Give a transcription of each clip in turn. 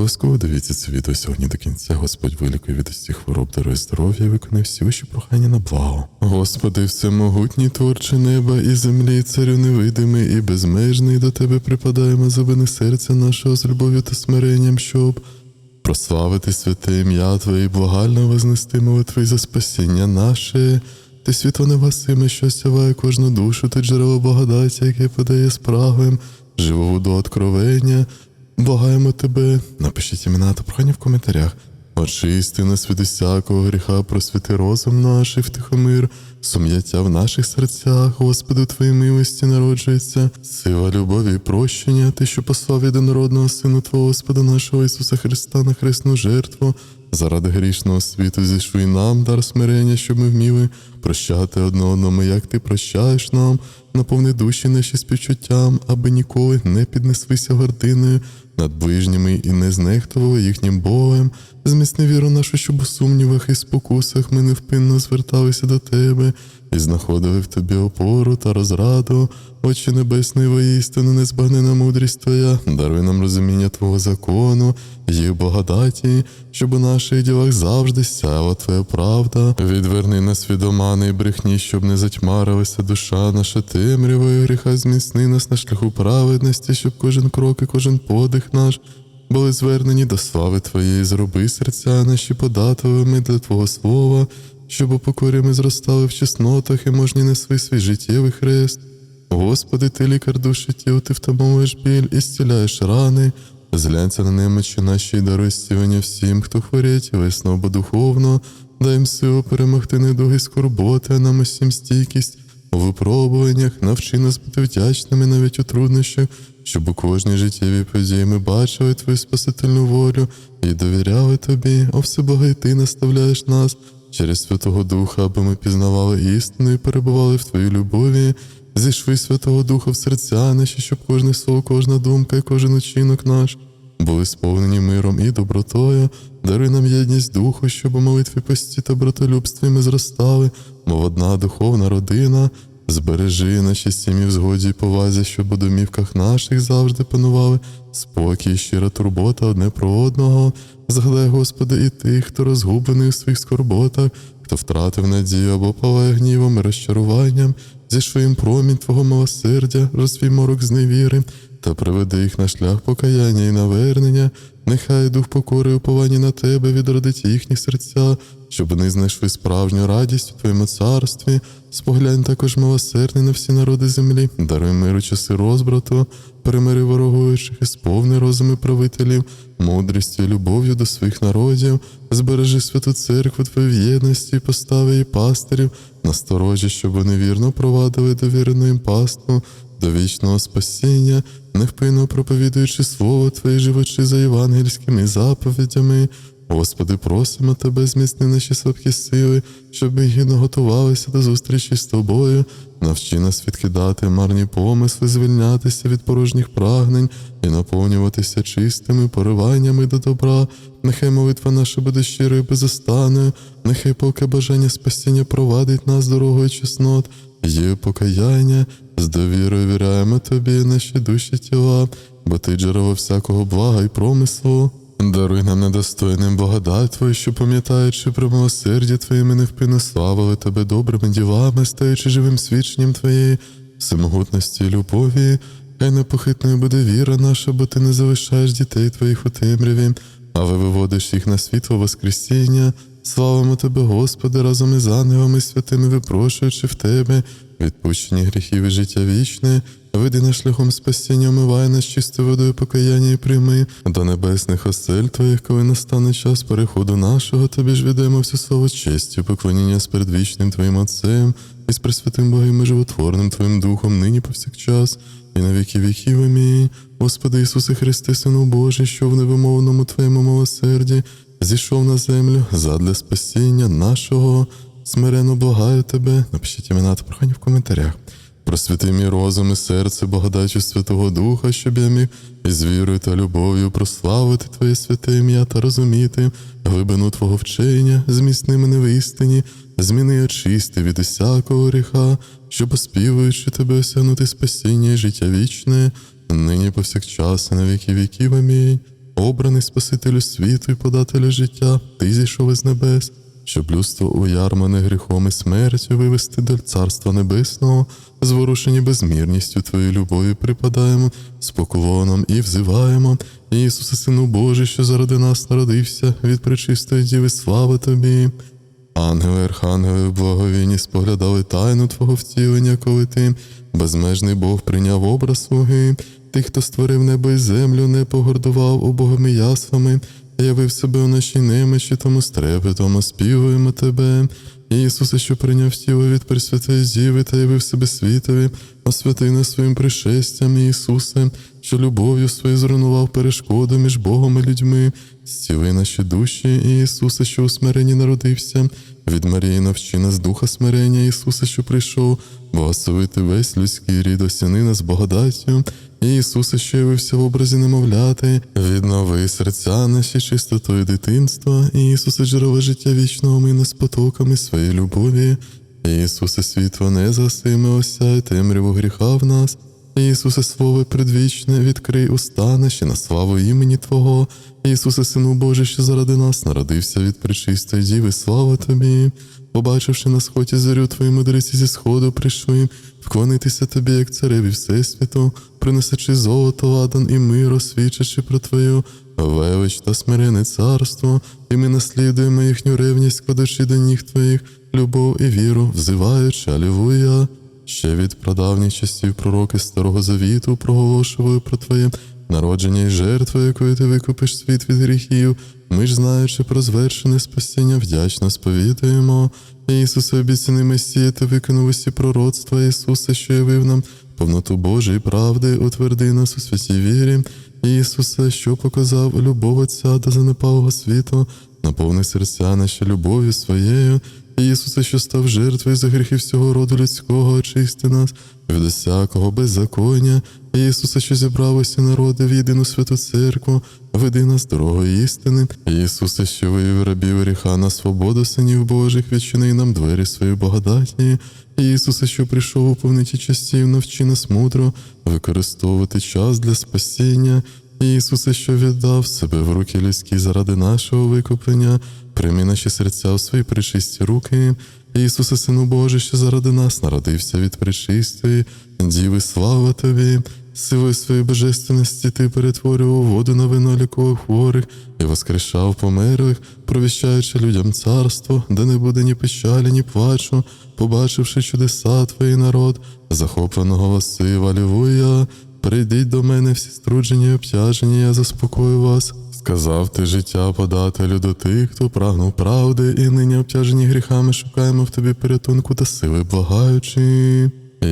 Обов'язково дивіться це відео сьогодні до кінця. Господь вилікує від усіх хвороб, дарує здоров'я і виконає всі ваші прохання на благо. Господи, всемогутній творче неба і землі, царю невидимий і безмежний, до тебе припадаємо зубини серця нашого з любов'ю та смиренням, щоб прославити святе ім'я Твоє, і благально вознести молитви за спасіння наше. Ти світло невгасиме, що сяває кожну душу, ти джерело благодаті, яке подає спрагам, живу воду откровення. Благаємо тебе, напишіть імена та прохання в коментарях. Очисти нас від усякого гріха, просвіти розум наш і втихомир, сум'яття в наших серцях, Господи, Твої милості народжується, сила любові і прощення, Ти, що послав єдинородного Сина Твого Господа нашого Ісуса Христа на хресну жертву, заради грішного світу зійшли нам дар смирення, щоб ми вміли прощати одне одному, як ти прощаєш нам, наповни душі наші співчуттям, аби ніколи не піднеслися гординою над ближніми і не знехтували їхнім болем. Зміцни віру нашу, щоб у сумнівах і спокусах ми невпинно зверталися до тебе і знаходили в тобі опору та розраду, очі небесної воїстину, незбагнена мудрість Твоя, даруй нам розуміння Твого закону, їх благодаті, щоб у наших ділах завжди сяла Твоя правда. Відверни нас від омани і брехні, щоб не затьмарилася душа наша темрявою. Гріха, зміцни нас на шляху праведності, щоб кожен крок і кожен подих наш були звернені до слави Твоєї, зроби серця наші податливими для Твого слова, щоб у покорі ми зростали в чеснотах і можні несли свій життєвий хрест. Господи, ти лікар душі тіл, ти втамовуєш біль і зціляєш рани, зглянься на немочі наші і даруй зцілення всім, хто хворіє тілесно або духовно, дай їм силу перемогти недуги скорботи, а нам усім стійкість у випробуваннях, навчи нас бути вдячними навіть у труднощах, щоб у кожній життєвій події ми бачили Твою спасительну волю і довіряли Тобі, о всеблагий Ти наставляєш нас через Святого Духа, аби ми пізнавали істину і перебували в Твоїй любові. Зійшли Святого Духа в серця наші, щоб кожне слово, кожна думка і кожен учинок наш були сповнені миром і добротою, даруй нам єдність духу, щоб у молитві пості та братолюбстві ми зростали, мов одна духовна родина. Збережи наші сім'ї в згоді й повазі, щоб у домівках наших завжди панували спокій, щира турбота одне про одного. Згадай, Господи, і тих, хто розгублений у своїх скорботах, хто втратив надію або палає гнівом і розчаруванням, зійшли їм промінь Твого милосердя, розвій морок зневіри, та приведи їх на шлях покаяння і навернення, нехай дух покори і уповання на тебе відродить їхні серця, щоб вони знайшли справжню радість у Твоєму царстві, споглянь також милосердний на всі народи землі, даруй миру часи розбрату, перемири ворогуючих і сповни розуми правителів, мудрістю і любов'ю до своїх народів, збережи святу церкву Твою в єдності, постави її пастирів, насторожі, щоб вони вірно провадили довірену їм пасту, до вічного спасіння, невпинно проповідуючи слово Твоє, живучи за євангельськими заповідями. Господи, просимо Тебе, зміцни наші слабкі сили, щоб ми гідно готувалися до зустрічі з Тобою, навчи нас відкидати марні помисли, звільнятися від порожніх прагнень і наповнюватися чистими пориваннями до добра. Нехай молитва наша буде щирою і безостанною, нехай поки бажання спасіння провадить нас дорогою чеснот, є покаяння, з довірою віряємо тобі, наші душі тіла, бо ти джерело всякого блага і промислу. Даруй нам недостойним благодать Твою, що пам'ятаючи про милосердя Твоє, ми невпинно славили Тебе добрими ділами, стаючи живим свідченням Твоєї всемогутності і любові. Хай непохитною буде віра наша, бо ти не залишаєш дітей Твоїх у темряві, але виводиш їх на світло Воскресіння. Славимо Тебе, Господи, разом із ангелами святими, випрошуючи в Тебе відпущені гріхів і життя вічне, веди нас шляхом спасіння, омивай нас чистою водою покаяння і прийми до небесних осель Твоїх, коли настане час переходу нашого, Тобі ж віддаємо всю слово честю, поклоніння з передвічним Твоїм Отцем і з пресвятим Богом і животворним Твоїм Духом, нині повсякчас, і на віки віків. Амінь. Господи Ісусе Христе, Сину Божий, що в невимовному Твоєму милосерді зійшов на землю задля спасіння нашого. Смирено благаю тебе, напишіть імена та прохання в коментарях. Просвіти мій розум і серце, благодачу Святого Духа, щоб я міг із вірою та любов'ю прославити Твоє святе ім'я та розуміти глибину Твого вчення, зміцни мене в істині, зміни очисти від усякого гріха, щоб оспівуючи тебе осягнути спасіння і життя вічне, нині повсякчас і на віки віків. Амінь. обраний Спасителю світу і подателю життя, ти зійшов із небес, щоб людство уярмане гріхом і смертю вивести до Царства Небесного, зворушені безмірністю Твоєї любові припадаємо з поклоном і взиваємо. Ісусе, Сину Божий, що заради нас народився, від пречистої діви, слава Тобі. Ангели, архангели, в благовінні споглядали тайну Твого втілення, коли ти, безмежний Бог, прийняв образ слуги, тих, хто створив небо і землю, не погордував убогими ясвами, явив себе у нашій немечі, тому стрепетом співуємо Тебе. Ісусе, що прийняв тіло від Пресвятої зіви та явив себе світові, освяти нас своїм пришестям, Ісусе, що любов'ю своєю зруйнував перешкоду між Богом і людьми, зціли наші душі, Ісусе, що у смиренні народився, від Марії навчи нас духа смирення, Ісусе, що прийшов, благословити весь людський рід, осяни нас благодаттю, Ісусе, що явився в образі немовляти, віднови серця наші чистотою дитинства, Ісусе, джерело життя вічного, ми нас потоками своєї любові. Ісусе, світло не засиме осяй темряву гріха в нас. Ісусе, Слово предвічне, відкрий уста наші на славу імені Твого. Ісусе, Сину Божий, що заради нас народився від пречистої діви, слава Тобі. Побачивши на сході зорю Твої мудреці зі сходу прийшли, вклонитися Тобі, як цареві Всесвіту, принесучи золото, ладан і мир, свідчачи про Твою велич та смирене царство, і ми наслідуємо їхню ревність, кладучи до ніг Твоїх любов і віру, взиваючи Алілуя. Ще від прадавніх часів пророки Старого Завіту проголошували про Твоє народження і жертву, якою ти викупиш світ від гріхів. Ми ж, знаючи про звершене спасіння, вдячно сповідуємо. Ісусе, обіцяний Месія, ти виконав усі пророцтва Ісуса, що явив нам повноту Божої правди, утверди нас у святій вірі. Ісусе, що показав любов Отця до занепалого світу, наповни серця наші любов'ю своєю. Ісусе, що став жертвою за гріхи всього роду людського, очисти нас від усякого беззаконня. Ісусе, що зібрав усі народи в єдину святу церкву, веди нас дорогою істини. Ісусе, що вивів рабів гріха на свободу синів Божих, відчини нам двері свої благодаті. Ісусе, що прийшов у повниті часів, навчи нас мудро використовувати час для спасіння. Ісусе, що віддав себе в руки людські заради нашого викуплення, прийми наші серця у свої причисті руки. Ісусе, Сину Божий, що заради нас народився від причистої, діви, слава Тобі, силою своєї божественності Ти перетворював воду на вино лікував хворих і воскрешав померлих, провіщаючи людям царство, де не буде ні печалі, ні плачу, побачивши чудеса Твої народ, захоплено голосив, Алілуя. Прийдіть до мене всі струджені і обтяжені, я заспокою вас. Сказав ти життя подателю до тих, хто прагнув правди, і нині обтяжені гріхами шукаємо в тобі порятунку та сили, благаючи.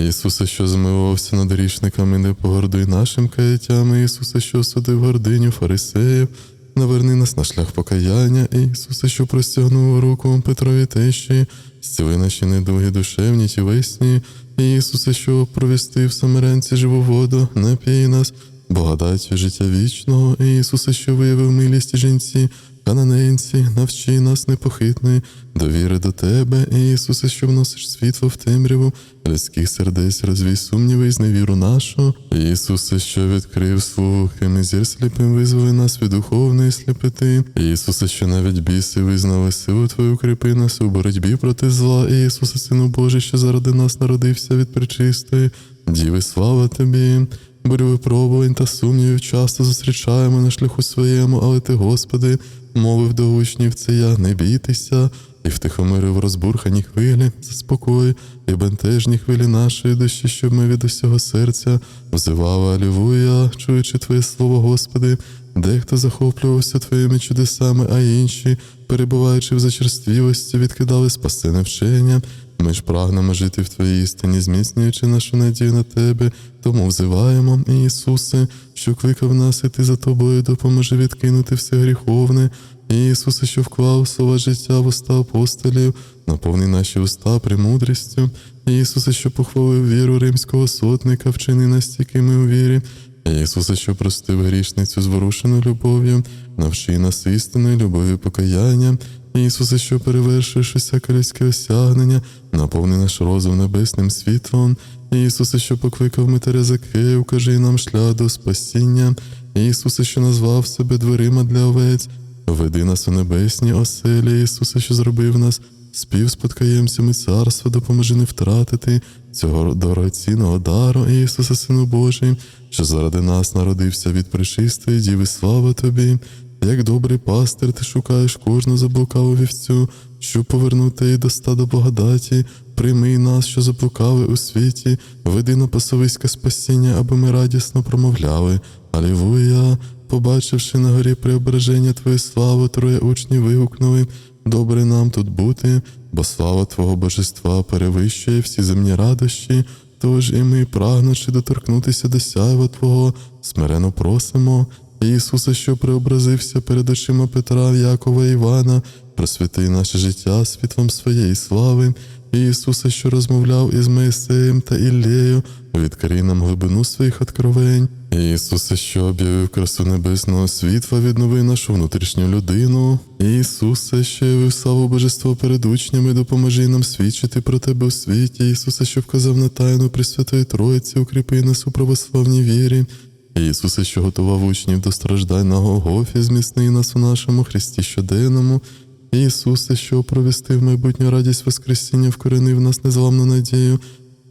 Ісусе, що змилувався над грішниками, не погордуй нашим каяттям, Ісусе, що осудив гординю фарисеїв, наверни нас на шлях покаяння, Ісусе, що простягнув руку Петрові тещі, зціли наші недуги душевні тілесні, Ісусе, що провістив самиренці живу воду, напій нас, благодаттю життя вічного, Ісусе, що виявив милість жінці, кананейці, навчи нас непохитної, довіри до Тебе, Ісусе, що вносиш світло в темряву, людських сердець розвій сумніви і зневіру нашу, Ісусе, що відкрив слухи, ми зір сліпим визволи нас від духовної сліпоти, Ісусе, що навіть біси визнали силу Твою, кріпи нас у боротьбі проти зла, Ісусе, Сину Божий, що заради нас народився від пречистої, Діви, слава Тобі. Бурю випробувань та сумнівів часто зустрічаємо на шляху своєму, але ти, Господи, мовив до учнів це я, не бійтеся, і втихомирив розбурхані хвилі, заспокой, і бентежні хвилі нашої душі, щоб ми від усього серця взивали Алілуя, чуючи Твоє слово, Господи, дехто захоплювався Твоїми чудесами, а інші, перебуваючи в зачерствілості, відкидали спасене вчення. Ми ж прагнемо жити в Твоїй істині, зміцнюючи нашу надію на Тебе, тому взиваємо, Ісусе, що кликав нас іти за Тобою, допоможи відкинути все гріховне. Ісусе, що вклав слова життя в уста апостолів, наповни наші уста премудрістю. Ісусе, що похвалив віру римського сотника, вчини нас стійкими у вірі. Ісусе, що простив грішницю зворушену любов'ю, навчи нас істинної любові покаяння. Ісусе, що перевершуєш усяке людське осягнення, наповни наш розум небесним світлом. Ісусе, що покликав Митаря Закея, укажи нам шлях до спасіння. Ісусе, що назвав себе дверима для овець, веди нас у небесні оселі, Ісусе, що зробив нас співспадкоємцями царства, допоможи не втратити цього дорогоцінного дару, Ісусе, Сину Божий, що заради нас народився від причистої діви, слава Тобі. Як добрий пастир, ти шукаєш кожну заблукаву вівцю, щоб повернути її до стада благодаті, прийми нас, що заблукали у світі, веди на пасовиське спасіння, аби ми радісно промовляли. Алілуя! Побачивши на горі преображення Твоєї слави, троє учні вигукнули, добре нам тут бути, бо слава Твого божества перевищує всі земні радощі. Тож і ми, прагнучи доторкнутися до сяйва Твого, смирено просимо. Ісусе, що преобразився перед очима Петра, Якова і Івана, просвіти наше життя світлом своєї слави. Ісусе, що розмовляв із Моїсеєм та Іллею, відкрий нам глибину своїх откровень. Ісусе, що об'явив красу небесного світла, віднови нашу внутрішню людину. Ісусе, що явив славу божество перед учнями, допоможи нам свідчити про тебе у світі. Ісусе, що вказав на тайну Пресвятої Троїці, укріпи нас у православній вірі. Ісусе, що готував учнів до страждань на Голгофі, зміцни нас у нашому Христі щоденному. Ісусе, що провістив майбутню радість Воскресіння, вкоренив нас незламну надію.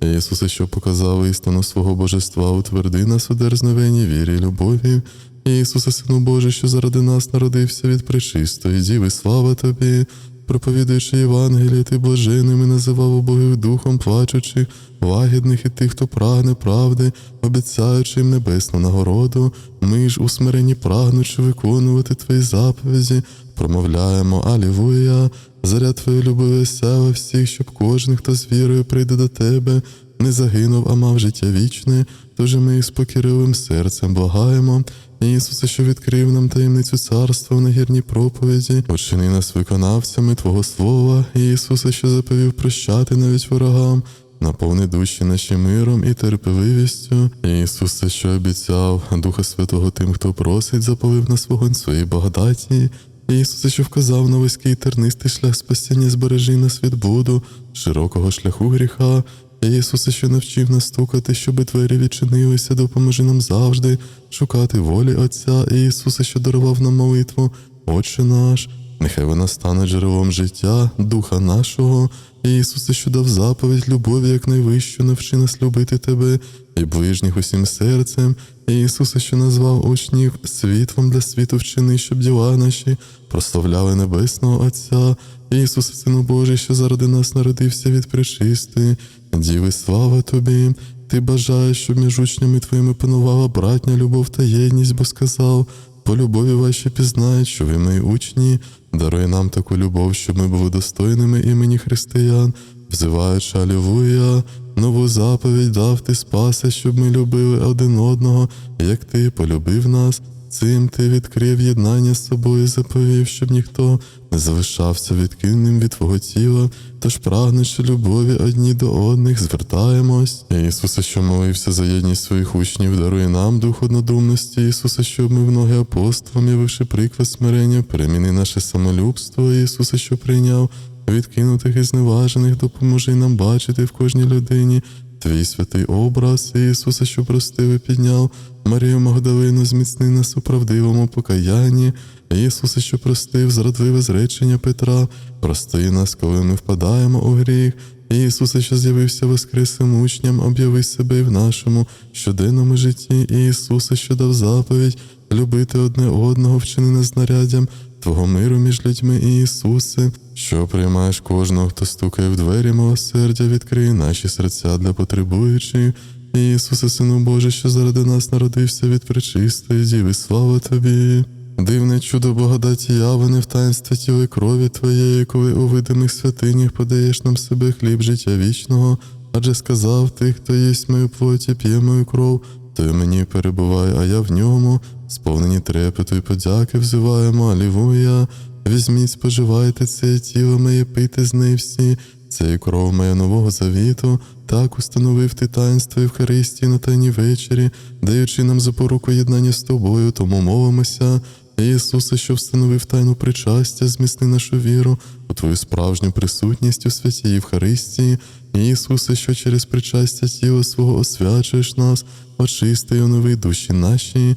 Ісусе, що показав істину свого божества, утверди нас у дерзновенні вірі й любові. Ісусе, Сину Божий, що заради нас народився від пречистої діви, слава Тобі. Проповідуючи Євангеліє, ти блаженними називав убогих духом плачучих, лагідних і тих, хто прагне правди, обіцяючи їм небесну нагороду. Ми ж у смиренні прагнучи виконувати твої заповіді, промовляємо Алілуя, заряд твоєї любові сява всіх, щоб кожен, хто з вірою прийде до тебе, не загинув, а мав життя вічне. Тож ми з покірливим серцем благаємо. Ісусе, що відкрив нам таємницю царства в нагірній проповіді, очини нас виконавцями Твого Слова, Ісусе, що заповів прощати навіть ворогам, наповни душі наші миром і терпеливістю. Ісусе, що обіцяв Духа Святого тим, хто просить, запалив нас вогонь своїй благодаті. Ісусе, що вказав на вузький тернистий шлях спасіння, збережи нас від буду, широкого шляху гріха. Ісусе, що навчив нас стукати, щоби двері відчинилися, допоможи нам завжди шукати волі Отця, Ісусе, що дарував нам молитву, Отче наш, нехай вона стане джерелом життя, Духа нашого, Ісусе, що дав заповідь любові, як найвищу, навчи нас любити Тебе і ближніх усім серцем, Ісусе, що назвав учнів світлом для світу вчини, щоб діла наші прославляли Небесного Отця, Ісусе, Сину Божий, що заради нас народився від пречистої. Діви, слава тобі, ти бажаєш, щоб між учнями твоїми панувала братня любов та єдність, бо сказав, по любові ваші пізнають, що ви мої учні, даруй нам таку любов, щоб ми були достойними імені християн, взиваючи Алівуя, нову заповідь дав ти спаси, щоб ми любили один одного, як ти полюбив нас. Цим ти відкрив єднання з собою, заповів, щоб ніхто не залишався відкинним від твого тіла, тож прагнучи любові одні до одних, звертаємось. Ісусе, що молився за єдність своїх учнів, дарує нам дух однодумності, Ісусе, що ми в ноги апостолам, явивши приклад смирення, переміни наше самолюбство, Ісусе, що прийняв відкинутих і зневажених, допоможи нам бачити в кожній людині. Твій святий образ, Ісусе, що простив і підняв, Марію Магдалину, зміцни нас у правдивому покаянні, Ісусе, що простив зрадливе зречення Петра, прости нас, коли ми впадаємо у гріх. Ісусе, що з'явився воскресним учням, об'яви себе і в нашому щоденному житті, Ісусе, що дав заповідь, любити одне одного, вчини нас знаряддям Твого миру між людьми, Ісусе, що приймаєш кожного, хто стукає в двері милосердя, відкрий наші серця для потребуючих. Ісусе, Сину Божий, що заради нас народився від пречистої діви, слава Тобі. Дивне чудо благодаті явлене в таїнстві тіла крові Твоєї, коли у видимих святинях подаєш нам себе хліб життя вічного, адже сказав ти, хто їсть мою плоті, п'є мою кров, той мені перебуває, а я в ньому, сповнені трепету і подяки взиваємо, Алілуя. Візьміть, споживайте це тіло моє, пийте з неї всі, це і кров моя нового завіту, так установив ти таїнство Євхаристії на тайній вечері, даючи нам запоруку єднання з тобою, тому мовимося. Ісусе, що встановив тайну причастя, зміцни нашу віру у Твою справжню присутність у святій Євхаристії. Ісусе, що через причастя тіла свого освячуєш нас, очисти й онови душі наші.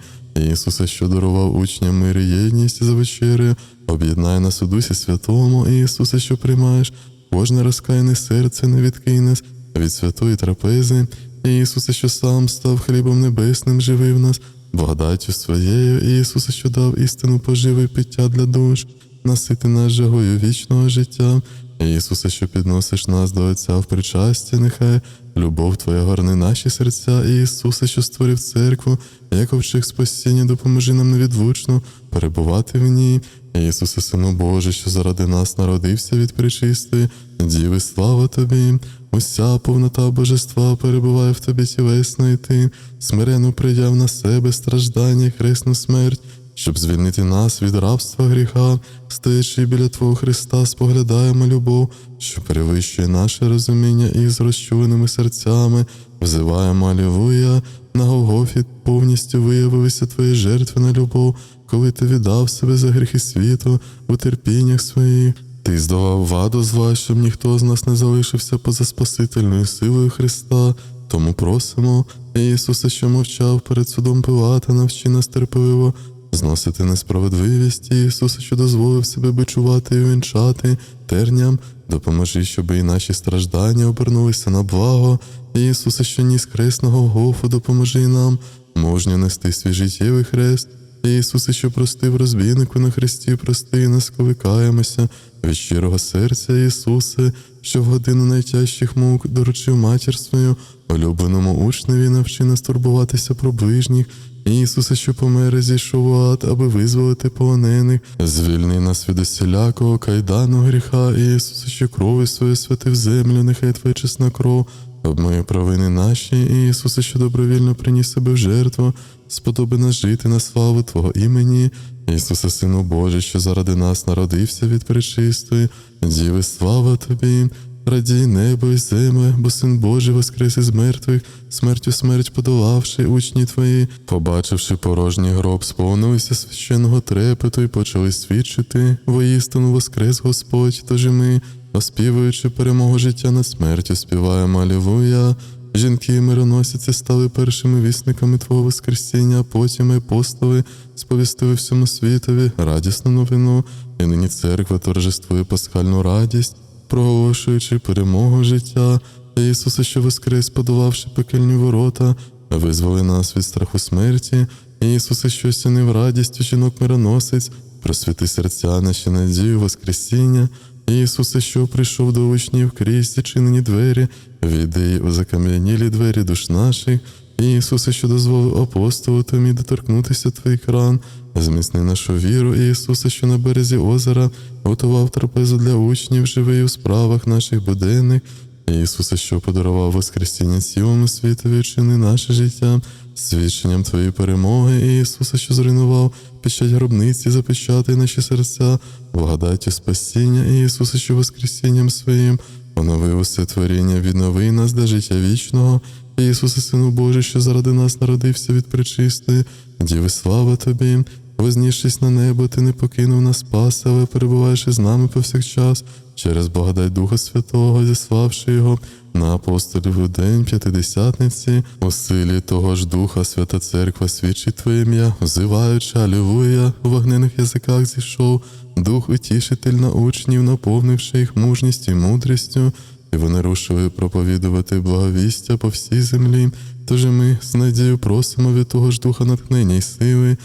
Ісусе, що дарував учням мир і єдність за вечерею, об'єднай нас у Дусі Святому, Ісусе, що приймаєш кожне розкаяне серце не відкинеш від святої трапези. Ісусе, що сам став хлібом небесним, живив нас, благодаттю своєю, Ісусе, що дав істину поживи пиття для душ, насити нас жагою вічного життя. Ісусе, що підносиш нас до Отця в причасті, нехай любов Твоя горне наші серця, Ісусе, що створив церкву, як ковчег спасіння, допоможи нам невідлучно перебувати в ній. Ісусе, Сину Божий, що заради нас народився від причистої, Діви, слава Тобі, уся повнота божества перебуває в Тобі тілесно і Ти, смиренно прийняв на себе страждання, і хресну смерть, щоб звільнити нас від рабства гріха, стоячи біля Твого Христа, споглядаємо любов, що перевищує наше розуміння і з розчуленими серцями, взиваємо Алілуя, на Голгофі повністю виявилися Твої жертви на любов, коли Ти віддав себе за гріхи світу у терпіннях своїх. Ти здолав ваду зла, щоб ніхто з нас не залишився поза Спасительною силою Христа. Тому просимо, Ісусе, що мовчав перед судом Пилата, навчи нас терпеливо зносити несправедливість, Ісусе, що дозволив себе бичувати і вінчати терням, допоможи, щоб і наші страждання обернулися на благо. Ісусе, що ніс хресного Гофу, допоможи нам, мужньо нести свій життєвий хрест. Ісусе, що простив розбійнику на хресті, прости нас, коли каємося від щирого серця, Ісусе, що в годину найтяжчих мук доручив матір свою, улюбленому учневі навчи нас турбуватися про ближніх. Ісусе, що помер, зійшов ад, аби визволити полонених, звільни нас від усілякого кайдану гріха, Ісусе, що крові своє святив землю, нехай Твоя чесна кров, обмиє провини наші, Ісусе, що добровільно приніс себе в жертву, сподоби нас жити на славу Твого імені, Ісусе, Сину Божий, що заради нас народився від пречистої, Діви, слава Тобі. Радій небо і земле, бо син Божий воскрес із мертвих, смертю смерть подолавши учні твої, побачивши порожній гроб, сповнилися священного трепету і почали свідчити. Воістину воскрес Господь, тож і ми, оспівуючи перемогу життя над смертю, співаємо Алілуя. Жінки і мироносиці стали першими вісниками Твого Воскресіння, а потім і апостоли сповістили всьому світові радісну новину, і нині церква торжествує пасхальну радість проголошуючи перемогу життя, Ісуса, що воскрес, подолавши пекельні ворота, визволи нас від страху смерті, Ісусе, що сінив радістю жінок мироносець, просвіти серця наші надію, Воскресіння, Ісусе, що прийшов до учнів крізь зачинені двері, віди у закам'янілі двері душ наших, Ісусе, що дозволив апостолу Томі доторкнутися Твоїх ран, зміцни нашу віру, Ісусе, що на березі озера готував трапезу для учнів, живий у справах наших буденних, Ісусе, що подарував Воскресіння цілому світові, чини наше життя, свідченням Твоєї перемоги, Ісусе, що зруйнував печать гробниці, запечати наші серця, благодаттю спасіння, Ісусе, що Воскресінням своїм оновив усе творіння, віднови нас для життя вічного. Ісусе, Сину Божий, що заради нас народився від пречистої, Діви, слава Тобі, вознісшись на небо, Ти не покинув нас спаси, але перебуваєш із нами повсякчас, через благодать Духа Святого, зіславши Його на апостолів у день п'ятидесятниці, у силі того ж Духа Свята Церква свідчить Твоє ім'я, взиваючи Алілуя, у вогнених язиках зійшов, Дух утішитель на учнів, наповнивши їх мужністю і мудрістю. І вони рушили проповідувати благовістя по всій землі. Тож і ми з надією просимо від того ж духа натхнення й сили.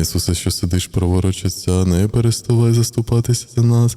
Ісусе, що сидиш праворуч Отця, не переставай заступатися за нас.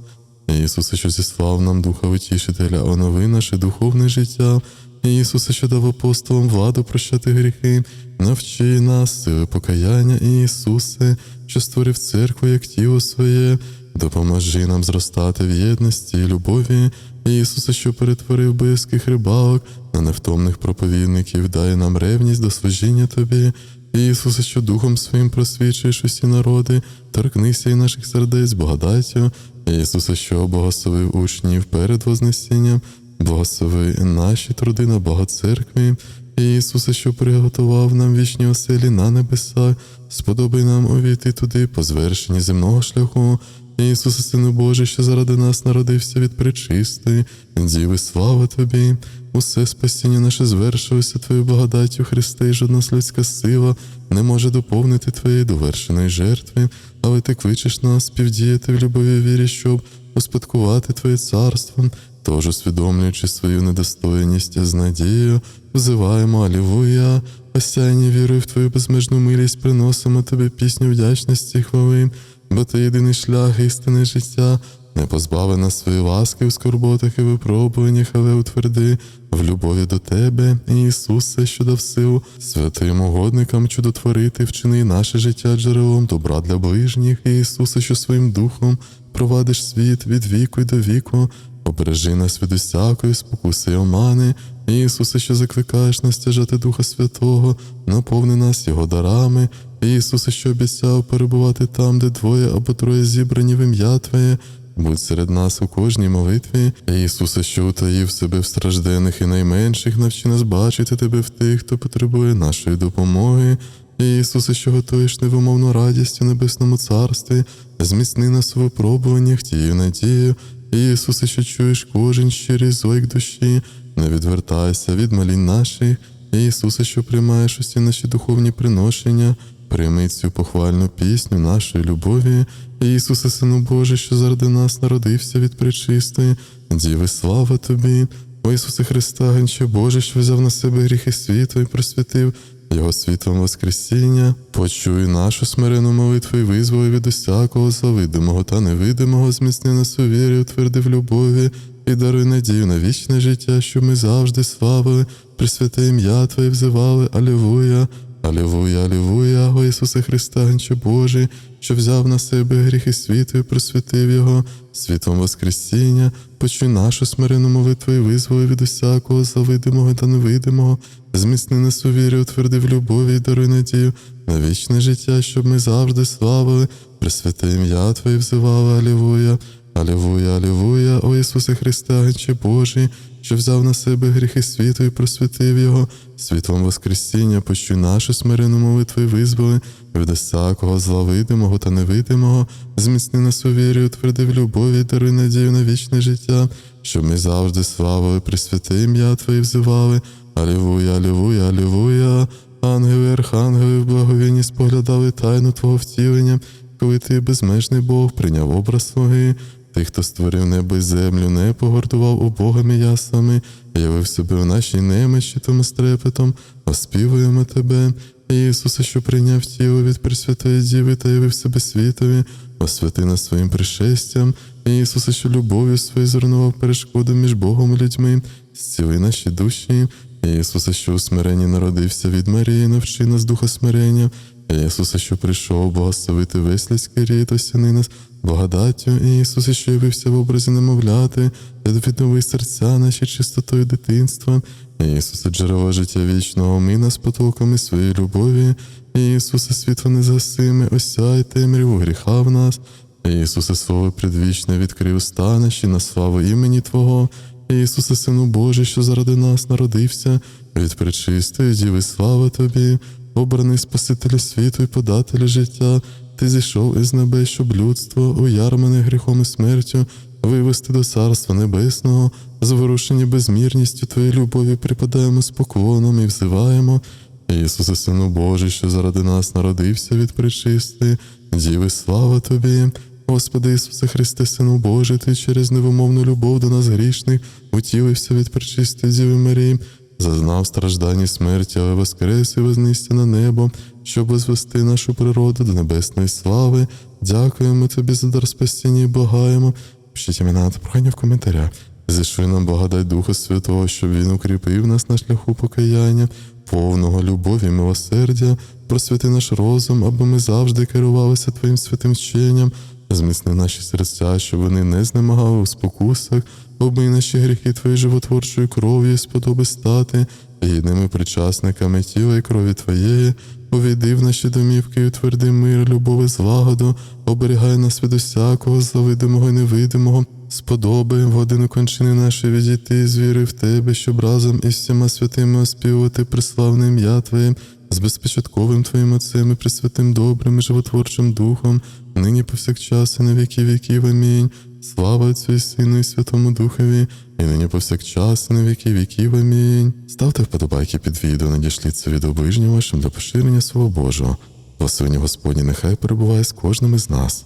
Ісусе, що зіслав нам Духа Утішителя, онови наше духовне життя. Ісусе, що дав апостолам владу прощати гріхи, навчи нас сили покаяння, Ісусе, що створив церкву як тіло своє, допоможи нам зростати в єдності і любові. Ісусе, що перетворив боязких рибалок на невтомних проповідників, дай нам ревність до служіння Тобі. Ісусе, що Духом Своїм просвічуєш усі народи, торкнися й наших сердець благодаттю. Ісусе, що благословив учнів перед Вознесінням, благослови наші труди на благо церкві. Ісусе, що приготував нам вічні оселі на небесах, сподобай нам увійти туди по звершенні земного шляху. Ісусе, Сину Божий, що заради нас народився від пречистої, Діви, слава Тобі, усе спасіння наше звершилося Твоєю благодаттю Христе, і жодна людська сила не може доповнити Твоєї довершеної жертви, але Ти кличеш нас співдіяти в любові вірі, щоб успадкувати Твоє царство. Тож, усвідомлюючи свою недостойність з надією, взиваємо Алілуя, осяйні вірою в Твою безмежну милість, приносимо Тобі пісню вдячності і хвали, бо Ти єдиний шлях істини життя, не позбави нас своєї ласки в скорботах і випробуваннях, але утверди в любові до Тебе, Ісусе, що дав силу, святим угодникам чудотворити, вчини наше життя джерелом добра для ближніх, Ісусе, що своїм духом провадиш світ від віку й до віку. Обережи нас від усякої спокуси омани, Ісусе, що закликаєш нас стяжати Духа Святого, наповни нас Його дарами, Ісусе, що обіцяв перебувати там, де двоє або троє зібрані в ім'я Твоє. Будь серед нас у кожній молитві, Ісусе, що утаїв себе в страждених і найменших, навчи нас бачити Тебе в тих, хто потребує нашої допомоги. Ісусе, що готуєш невимовну радість у небесному царстві, зміцни нас у випробуваннях тією надією. Ісусе, що чуєш кожен щирий зойк душі, не відвертайся від малінь наших. Ісусе, що приймаєш усі наші духовні приношення, прийми цю похвальну пісню нашої любові. Ісусе, Сину Божий, що заради нас народився від пречистої, Діви, слава Тобі. О Ісусе Христа, Генче Боже, що взяв на себе гріхи світу і просвітив його світлом Воскресіння, почуй нашу смирену молитву і визволи від усякого завидимого та невидимого, зміцни нас у вірі, утверди в любові і даруй надію на вічне життя, щоб ми завжди славили, присвяте ім'я Твоє взивали, Алілуя, Алілуя, Алілуя, о Ісусе Христа, Генче Божий, що взяв на себе гріхи світу і просвятив його світом Воскресіння, почуй нашу смирену молитву і визволи від усякого завидимого та невидимого, зміцни нас у вірі, утверди в любові і даруй надію на вічне життя, щоб ми завжди славили, присвяте ім'я Твоє взивали, Алілуя. Алілуя, Алілуя, о Ісусе Христа, Генче Божий, що взяв на себе гріхи світу і просвітив його, світлом Воскресіння, почуй нашу смирену молитву і визволи від усякого зла видимого та невидимого, зміцни нас у вірі, утверди в любові, даруй надію на вічне життя, щоб ми завжди славили, присвяти ім'я Твоє взивали. Алілуя, Алілуя, Алілуя. Ангели, архангели в благовінні споглядали тайну Твого втілення, коли ти, безмежний Бог, прийняв образ свого. Ти, хто створив небо й землю, не погордував убогими ясами, явив себе в нашій немощі тому стрепетом, оспівуємо тебе, Ісусе, що прийняв тіло від Пресвятої Діви та явив себе світові, освяти нас своїм пришестям, Ісусе, що любов'ю своєю зруйнував перешкоду між Богом і людьми, зціли наші душі, Ісусе, що у смиренні народився від Марії, навчи нас духа смирення, Ісусе, що прийшов благословити весь людський рід, осяни нас благодаттю, Ісусе, що явився в образі немовляти, віднови серця наші чистотою дитинства, Ісусе, джерело життя вічного, ми нас потоками своєї любові, Ісусе, світло незгасиме, осяй темряву гріха в нас, Ісусе, Слово предвічне відкрив уста наші на славу імені Твого, Ісусе, Сину Божий, що заради нас народився, від пречистої діви слава Тобі, обраний Спасителю світу і подателю життя, Ти зійшов із небес, щоб людство, уярмене гріхом і смертю, вивести до Царства Небесного, зворушені безмірністю Твоєї любові, припадаємо з поклоном і взиваємо. Ісусе, Сину Божий, що заради нас народився від пречистої, Діви, слава Тобі. Господи Ісусе Христе, Сину Божий, Ти через невимовну любов до нас грішних утілився від пречистої Діви Марії, зазнав страждань і смерті, але воскрес і вознісся на небо, щоб возвести нашу природу до небесної слави. Дякуємо Тобі за дар спасіння і благаємо. Пишіть імена та прохання в коментарях. Зішли нам благодать Духа Святого, щоб Він укріпив нас на шляху покаяння, повного любові милосердя, просвяти наш розум, аби ми завжди керувалися Твоїм святим вченням, зміцни наші серця, щоб вони не знемагали у спокусах, обмий наші гріхи Твоєю животворчою кров'ю, сподоби стати гідними причасниками тіла і крові Твоєї, увійди в наші домівки і утверди мир, любов і злагоду, оберігай нас від усякого завидимого і невидимого, сподоби в годину кончини нашої відійти з віри в тебе, щоб разом із всіма святими оспівувати преславне ім'я Твоє, з безпечатковим Твоїм Отцем і Пресвятим добрим і животворчим Духом, нині повсякчас і на віки віків. Амінь. Слава Отцю Сину і Святому Духові, і нині повсякчас і на віки віків. Амінь. Ставте вподобайки під відео, надішліть це відео ближнім вашим для поширення Слова Божого. Благословення Господні нехай перебуває з кожним із нас.